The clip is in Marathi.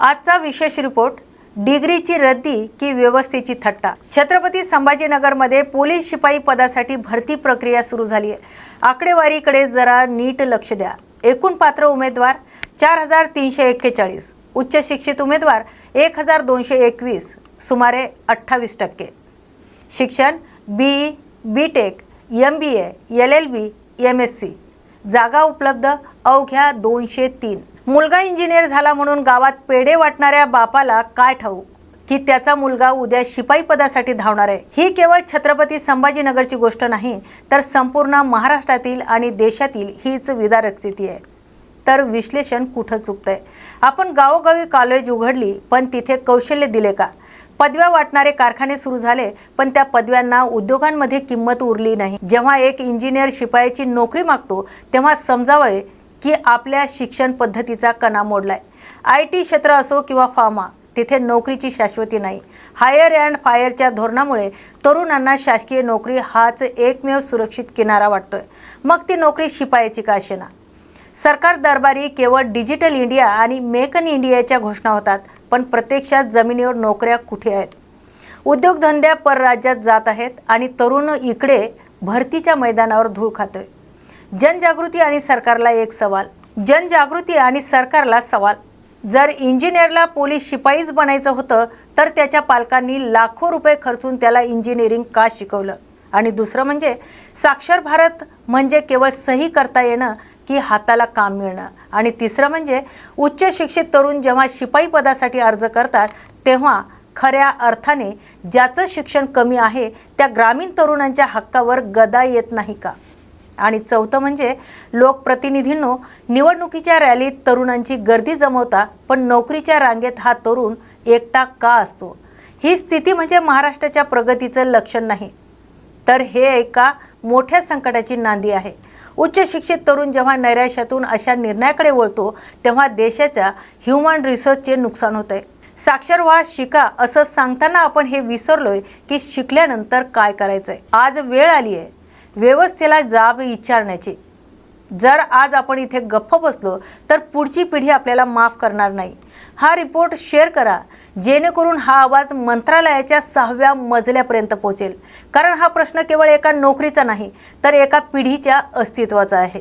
आजचा विशेष रिपोर्ट डिग्रीची रद्दी की व्यवस्थेची थट्टा. छत्रपती संभाजीनगरमध्ये पोलीस शिपाई पदासाठी भरती प्रक्रिया सुरू झाली आहे आकडेवारीकडे जरा नीट लक्ष द्या. एकूण पात्र उमेदवार चार हजार तीनशे एक्केचाळीस. उच्च शिक्षित उमेदवार एक हजार दोनशे एकवीस. सुमारे अठ्ठावीस टक्के. शिक्षण B B tech M B A L L B M S C जागा उपलब्ध अवघ्या दोनशे तीन. मुलगा इंजिनियर झाला म्हणून गावात पेढे वाटणाऱ्या बापाला काय ठाऊ की त्याचा मुलगा उद्या शिपाई पदासाठी धावणार आहे. ही केवळ छत्रपती संभाजीनगरची गोष्ट नाही तर संपूर्ण महाराष्ट्रातील आणि देशातील हीच विदारक स्थिती आहे. तर विश्लेषण कुठं चुकतंय? आपण गावोगावी कॉलेज उघडली पण तिथे कौशल्य दिले का? पदव्या वाटणारे कारखाने सुरू झाले पण त्या पदव्यांना उद्योगांमध्ये किंमत उरली नाही. जेव्हा एक इंजिनियर शिपायाची नोकरी मागतो तेव्हा समजावं की आपल्या शिक्षण पद्धतीचा कणा मोडलाय. आय टी क्षेत्र असो किंवा फार्मा तिथे नोकरीची शाश्वती नाही. हायर अँड फायरच्या धोरणामुळे तरुणांना शासकीय नोकरी हाच एकमेव सुरक्षित किनारा वाटतोय. मग ती नोकरी शिपायाची का असेना? सरकार दरबारी केवळ डिजिटल इंडिया आणि मेक इन इंडियाच्या घोषणा होतात पण प्रत्यक्षात जमिनीवर नोकऱ्या कुठे आहेत? उद्योगधंद्या परराज्यात जात आहेत आणि तरुण इकडे भरतीच्या मैदानावर धूळ खातोय. जनजागृती आणि सरकारला एक सवाल. जनजागृती आणि सरकारला सवाल. जर इंजिनियरला पोलीस शिपाईच बनायचं होतं तर त्याच्या पालकांनी लाखो रुपये खर्चून त्याला इंजिनिअरिंग का शिकवलं? आणि दुसरं म्हणजे साक्षर भारत म्हणजे केवळ सही करता येणं की हाताला काम मिळणं? आणि तिसरं म्हणजे उच्च शिक्षित तरुण जेव्हा शिपाई पदासाठी अर्ज करतात तेव्हा खऱ्या अर्थाने ज्याचं शिक्षण कमी आहे त्या ग्रामीण तरुणांच्या हक्कावर गदा येत नाही का? आणि चौथं म्हणजे लोकप्रतिनिधींनो निवडणुकीच्या रॅलीत तरुणांची गर्दी जमवता पण नोकरीच्या रांगेत हा तरुण एकटा का असतो? ही स्थिती म्हणजे महाराष्ट्राच्या प्रगतीचं लक्षण नाही. तर हे एका मोठ्या संकटाची नांदी आहे. उच्च शिक्षित तरुण जेव्हा नैराश्यातून अशा निर्णयाकडे वळतो तेव्हा देशाच्या ह्युमन रिसोर्सचे नुकसान होते साक्षर व्हा शिका असं सांगताना आपण हे विसरलोय की शिकल्यानंतर काय करायचंय. आज वेळ आली आहे व्यवस्थेला जाब विचारण्याची. जर आज आपण इथे गप्प बसलो तर पुढची पिढी आपल्याला माफ करणार नाही. हा रिपोर्ट शेअर करा जेणेकरून हा आवाज मंत्रालयाच्या सहाव्या मजल्यापर्यंत पोहोचेल. कारण हा प्रश्न केवळ एका नोकरीचा नाही तर एका पिढीच्या अस्तित्वाचा आहे.